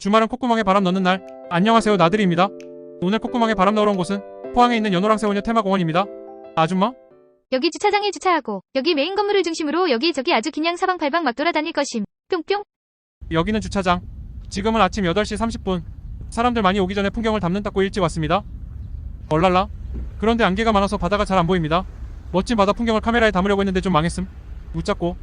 주말은 콧구멍에 바람 넣는 날. 안녕하세요 나들이입니다. 오늘 콧구멍에 바람 넣으러 온 곳은 포항에 있는 연호랑 세원녀 테마공원입니다. 아줌마? 여기 주차장에 주차하고 여기 메인 건물을 중심으로 여기저기 아주 그냥 사방팔방 막 돌아다닐 것임. 뿅뿅. 여기는 주차장. 지금은 아침 8시 30분. 사람들 많이 오기 전에 풍경을 담는다고 일찍 왔습니다. 얼랄라. 그런데 안개가 많아서 바다가 잘 안 보입니다. 멋진 바다 풍경을 카메라에 담으려고 했는데 좀 망했음. 웃잡고.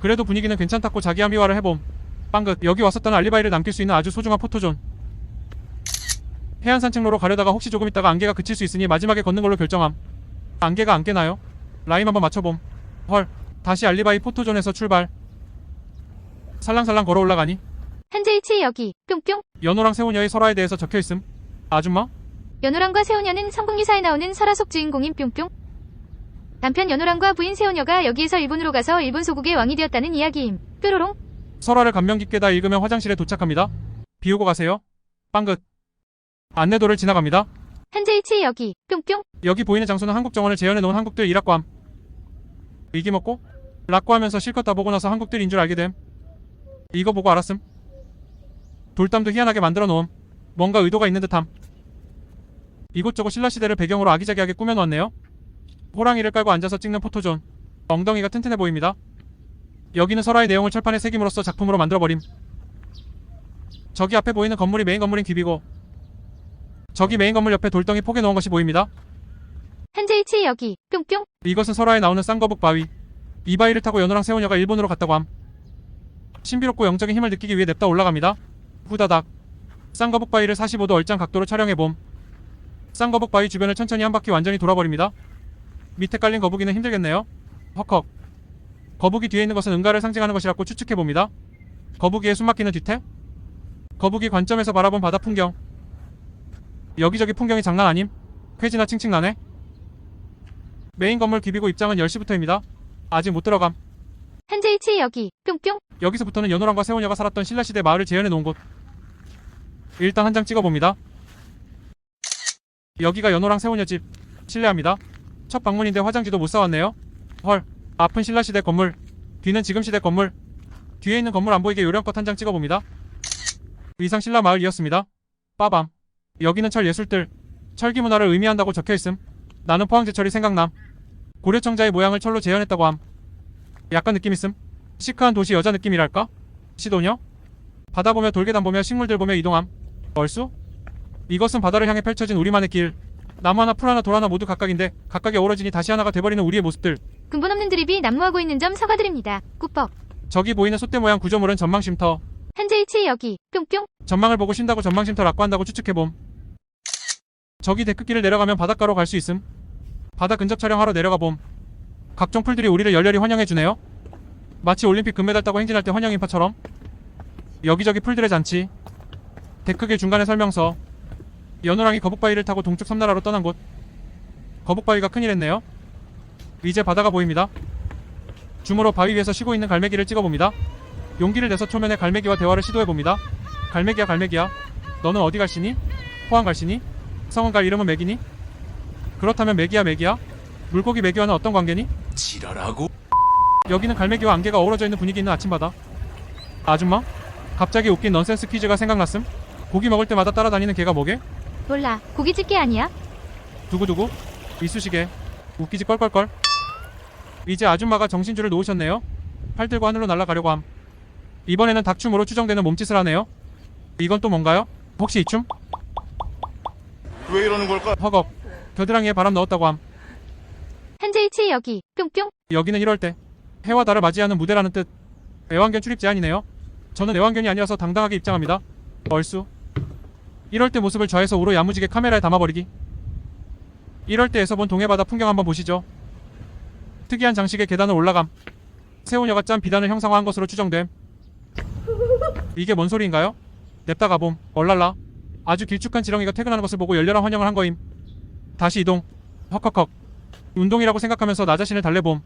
그래도 분위기는 괜찮다고 자기 한비화를 해봄. 빵긋 여기 왔었던 알리바이를 남길 수 있는 아주 소중한 포토존. 해안 산책로로 가려다가 혹시 조금 있다가 안개가 그칠 수 있으니 마지막에 걷는 걸로 결정함. 안개가 안 깨나요? 라임 한번 맞춰봄. 헐. 다시 알리바이 포토존에서 출발. 살랑살랑 걸어 올라가니 현재 위치 여기. 뿅뿅. 연호랑 세훈녀의 설화에 대해서 적혀 있음. 아줌마? 연호랑과 세호녀는 성공유사에 나오는 설화 속 주인공인 뿅뿅. 남편 연호랑과 부인 세호녀가 여기에서 일본으로 가서 일본 소국의 왕이 되었다는 이야기임. 뾰로롱. 설화를 감명 깊게 다 읽으면 화장실에 도착합니다. 비우고 가세요. 빵긋. 안내도를 지나갑니다. 현재 위치 여기. 뿅뿅. 여기 보이는 장소는 한국 정원을 재현해 놓은 한국들 일학과함. 이기 먹고 락고 하면서 실컷 다 보고 나서 한국들인 줄 알게 됨. 이거 보고 알았음. 돌담도 희한하게 만들어 놓음. 뭔가 의도가 있는 듯함. 이곳저곳 신라시대를 배경으로 아기자기하게 꾸며놓았네요. 호랑이를 깔고 앉아서 찍는 포토존. 엉덩이가 튼튼해 보입니다. 여기는 설화의 내용을 철판에 새김으로써 작품으로 만들어버림. 저기 앞에 보이는 건물이 메인 건물인 귀비고 저기 메인 건물 옆에 돌덩이 포개 놓은 것이 보입니다. 현재 위치 여기. 뿅뿅. 이것은 설화에 나오는 쌍거북 바위. 이 바위를 타고 연호랑 세훈녀가 일본으로 갔다고 함. 신비롭고 영적인 힘을 느끼기 위해 냅다 올라갑니다. 후다닥. 쌍거북 바위를 45도 얼짱 각도로 촬영해봄. 쌍거북 바위 주변을 천천히 한 바퀴 완전히 돌아버립니다. 밑에 깔린 거북이는 힘들겠네요. 헉헉. 거북이 뒤에 있는 것은 응가를 상징하는 것이라고 추측해봅니다. 거북이의 숨막히는 뒤태? 거북이 관점에서 바라본 바다 풍경. 여기저기 풍경이 장난 아님? 쾌지나 칭칭 나네? 메인 건물 기비고 입장은 10시부터입니다. 아직 못 들어감. 현재 위치 여기. 뿅뿅. 여기서부터는 연호랑과 세훈녀가 살았던 신라시대 마을을 재현해 놓은 곳. 일단 한 장 찍어봅니다. 여기가 연호랑 세훈녀 집. 실례합니다. 첫 방문인데 화장지도 못 사왔네요. 헐. 앞은 신라시대 건물. 뒤는 지금 시대 건물. 뒤에 있는 건물 안 보이게 요령껏 한 장 찍어봅니다. 위상 신라 마을이었습니다. 빠밤. 여기는 철 예술들. 철기 문화를 의미한다고 적혀있음. 나는 포항제철이 생각남. 고려청자의 모양을 철로 재현했다고 함. 약간 느낌 있음. 시크한 도시 여자 느낌이랄까? 시도녀? 바다 보며 돌계단 보며 식물들 보며 이동함. 얼쑤? 이것은 바다를 향해 펼쳐진 우리만의 길. 나무 하나 풀 하나 돌 하나 모두 각각인데 각각이 어우러지니 다시 하나가 돼버리는 우리의 모습들. 근본 없는 드립이 난무하고 있는 점 사과드립니다. 꾸벅. 저기 보이는 솥대 모양 구조물은 전망쉼터. 현재 위치 여기. 뿅뿅. 전망을 보고 쉰다고 전망쉼터 락고 한다고 추측해봄. 저기 데크길을 내려가면 바닷가로 갈 수 있음. 바다 근접 촬영하러 내려가봄. 각종 풀들이 우리를 열렬히 환영해주네요. 마치 올림픽 금메달 따고 행진할 때 환영 인파처럼. 여기저기 풀들의 잔치. 데크길 중간에 설명서. 연호랑이 거북바위를 타고 동쪽 섬나라로 떠난 곳. 거북바위가 큰일 했네요. 이제 바다가 보입니다. 줌으로 바위 위에서 쉬고 있는 갈매기를 찍어봅니다. 용기를 내서 초면에 갈매기와 대화를 시도해봅니다. 갈매기야 갈매기야 너는 어디 갈시니? 포항 갈시니? 성은 갈 이름은 맥이니? 그렇다면 맥이야 맥이야? 물고기 맥이와는 어떤 관계니? 지랄하고 여기는 갈매기와 안개가 어우러져 있는 분위기 있는 아침바다 아줌마? 갑자기 웃긴 넌센스 퀴즈가 생각났음? 고기 먹을 때마다 따라다니는 개가 뭐게? 몰라. 고기 집게 아니야? 두구두구? 이쑤시개 웃기지 껄껄껄 이제 아줌마가 정신줄을 놓으셨네요. 팔 들고 하늘로 날아가려고 함. 이번에는 닭춤으로 추정되는 몸짓을 하네요. 이건 또 뭔가요? 혹시 이 춤? 왜 이러는 걸까? 허겁. 겨드랑이에 바람 넣었다고 함. 현재 위치 여기. 뿅뿅. 여기는 1월 때. 해와 달을 맞이하는 무대라는 뜻. 애완견 출입 제한이네요. 저는 애완견이 아니라서 당당하게 입장합니다. 얼쑤. 1월 때 모습을 좌에서 우로 야무지게 카메라에 담아버리기. 1월 때에서 본 동해바다 풍경 한번 보시죠 특이한 장식의 계단을 올라감. 세훈녀가 짠 비단을 형상화한 것으로 추정됨. 이게 뭔 소리인가요? 냅다 가봄. 얼랄라. 아주 길쭉한 지렁이가 퇴근하는 것을 보고 열렬한 환영을 한 거임. 다시 이동. 헉헉헉. 운동이라고 생각하면서 나 자신을 달래봄.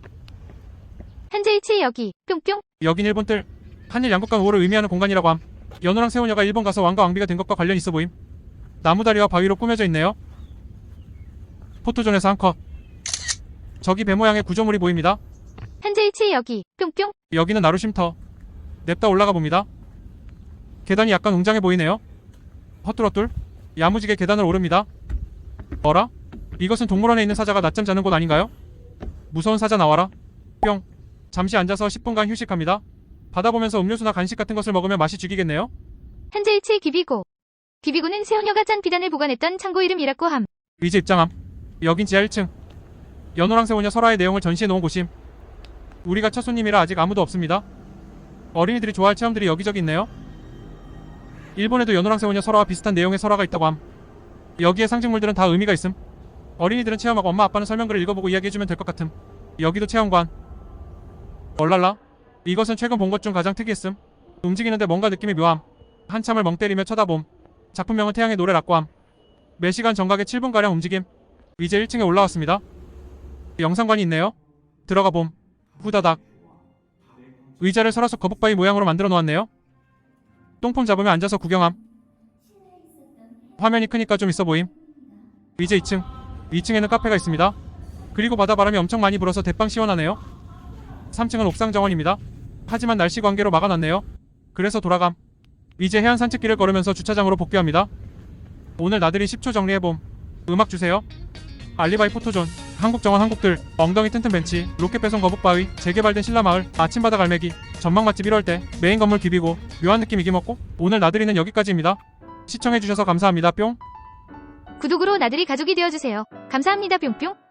현재 위치 여기. 뿅뿅. 여긴 일본 뜰 한일 양국 간 우호를 의미하는 공간이라고 함. 연호랑 세훈녀가 일본 가서 왕과 왕비가 된 것과 관련 있어 보임. 나무다리와 바위로 꾸며져 있네요. 포토존에서 한 컷 저기 배 모양의 구조물이 보입니다 현재 위치 여기. 뿅뿅. 여기는 나루쉼터 냅다 올라가 봅니다 계단이 약간 웅장해 보이네요. 헛둘헛둘 야무지게 계단을 오릅니다. 어라? 이것은 동물원에 있는 사자가 낮잠 자는 곳 아닌가요? 무서운 사자 나와라. 뿅. 잠시 앉아서 10분간 휴식합니다. 바다 보면서 음료수나 간식 같은 것을 먹으면 맛이 죽이겠네요. 현재 위치 기비고. 기비고는 세호녀가 짠 비단을 보관했던 창고 이름이라고 함. 이제 입장함. 여긴 지하 1층. 연호랑 세호녀 설화의 내용을 전시해 놓은 곳임. 우리가 첫 손님이라 아직 아무도 없습니다. 어린이들이 좋아할 체험들이 여기저기 있네요. 일본에도 연호랑 세호녀 설화와 비슷한 내용의 설화가 있다고 함. 여기에 상징물들은 다 의미가 있음. 어린이들은 체험하고 엄마 아빠는 설명글을 읽어보고 이야기해주면 될 것 같음. 여기도 체험관. 얼랄라. 이것은 최근 본 것 중 가장 특이했음. 움직이는데 뭔가 느낌이 묘함. 한참을 멍 때리며 쳐다봄. 작품명은 태양의 노래라고 함. 매시간 정각의 7분가량 움직임. 이제 1층에 올라왔습니다. 영상관이 있네요. 들어가 봄. 후다닥. 의자를 설화석 거북바위 모양으로 만들어 놓았네요. 똥폼 잡으며 앉아서 구경함. 화면이 크니까 좀 있어 보임. 이제 2층. 2층에는 카페가 있습니다. 그리고 바다 바람이 엄청 많이 불어서 대빵 시원하네요. 3층은 옥상 정원입니다. 하지만 날씨 관계로 막아놨네요. 그래서 돌아감. 이제 해안 산책길을 걸으면서 주차장으로 복귀합니다. 오늘 나들이 10초 정리해봄. 음악 주세요. 알리바이 포토존, 한국정원 한국들, 엉덩이 튼튼 벤치, 로켓 배송 거북 바위, 재개발된 신라마을, 아침바다 갈매기, 전망 맛집 1월대, 메인 건물 비비고, 묘한 느낌 이기 먹고, 오늘 나들이는 여기까지입니다. 시청해주셔서 감사합니다. 뿅. 구독으로 나들이 가족이 되어주세요. 감사합니다 뿅뿅.